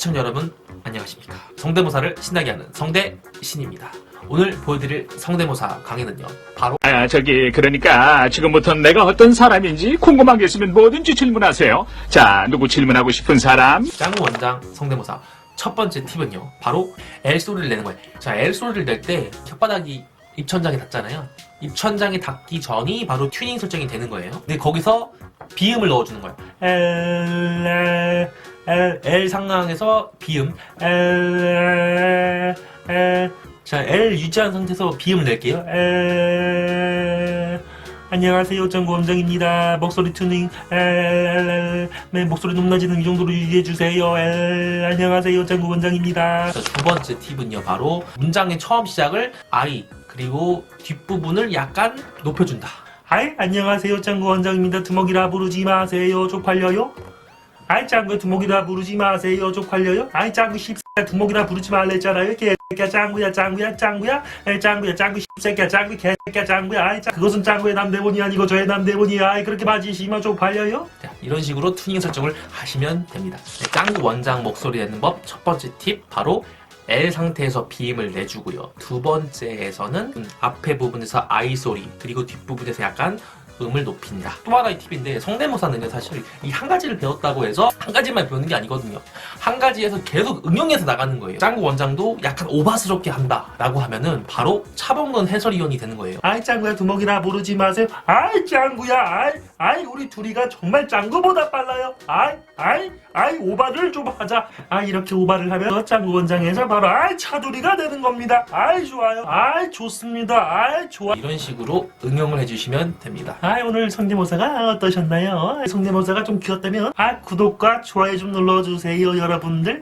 시청자 여러분 안녕하십니까. 성대모사를 신나게 하는 성대신입니다. 오늘 보여드릴 성대모사 강의는요 바로 아, 저기, 그러니까, 지금부터 내가 어떤 사람인지 궁금한 게 있으면 뭐든지 질문하세요. 자, 누구 질문하고 싶은 사람? 짱구 원장 성대모사. 첫 번째 팁은요 바로 L 소리를 내는 거예요. 자 L 소리를 낼 때 혓바닥이 입천장에 닿잖아요. 입천장에 닿기 전이 바로 튜닝 설정이 되는 거예요. 근데 거기서 비음을 넣어주는 거예요. L, L, L 상황에서 비음. L, L, 자 L 유지한 상태에서 비음을 낼게요. L, 안녕하세요. 짱구 원장입니다. 목소리 튜닝. 엘, 네, 목소리 높낮이는 이 정도로 유지해주세요. 엘, 안녕하세요. 짱구 원장입니다. 자, 두 번째 팁은요. 바로 문장의 처음 시작을 I 그리고 뒷부분을 약간 높여준다. 아이 안녕하세요. 짱구 원장입니다. 두목이라 부르지 마세요. 쪽팔려요 아이 짱구 두목이라 부르지 마세요. 쪽팔려요. 아이 짱구 씹새끼야 두목이라 부르지 말랬잖아요. 개새끼야 짱구야 짱구야 짱구야. 에 짱구야 짱구 씹새끼야 짱구 개새끼야 짱구야. 아이 짱 그것은 짱구의 남대본이 아니고 저의 남대본이야. 아이 그렇게 맞으시면 쪽팔려요. 자, 이런 식으로 튜닝 설정을 하시면 됩니다. 네, 짱구 원장 목소리 내는 법. 첫 번째 팁 바로 L 상태에서 비음을 내주고요. 두 번째에서는 음, 앞에 부분에서 I 소리 그리고 뒷부분에서 약간 음을 높인다. 또 하나의 팁인데 성대모사는요 사실 이 한 가지를 배웠다고 해서 한 가지만 배우는 게 아니거든요. 한 가지에서 계속 응용해서 나가는 거예요. 짱구 원장도 약간 오바스럽게 한다라고 하면은 바로 차범근 해설위원이 되는 거예요. 아이 짱구야 두목이라 부르지 마세요. 아이 짱구야 아이 아이 우리 둘이가 정말 짱구보다 빨라요. 아이 아이 아이 오바를 좀 하자. 아 이렇게 오바를 하면 짱구 원장에서 바로 아이 차두리가 되는 겁니다. 아이 좋아요. 아이 좋습니다. 아이 좋아. 이런 식으로 응용을 해주시면 됩니다. 아 오늘 성대모사가 어떠셨나요? 성대모사가 좀 귀엽다면 아 구독과 좋아요 좀 눌러주세요 여러분들.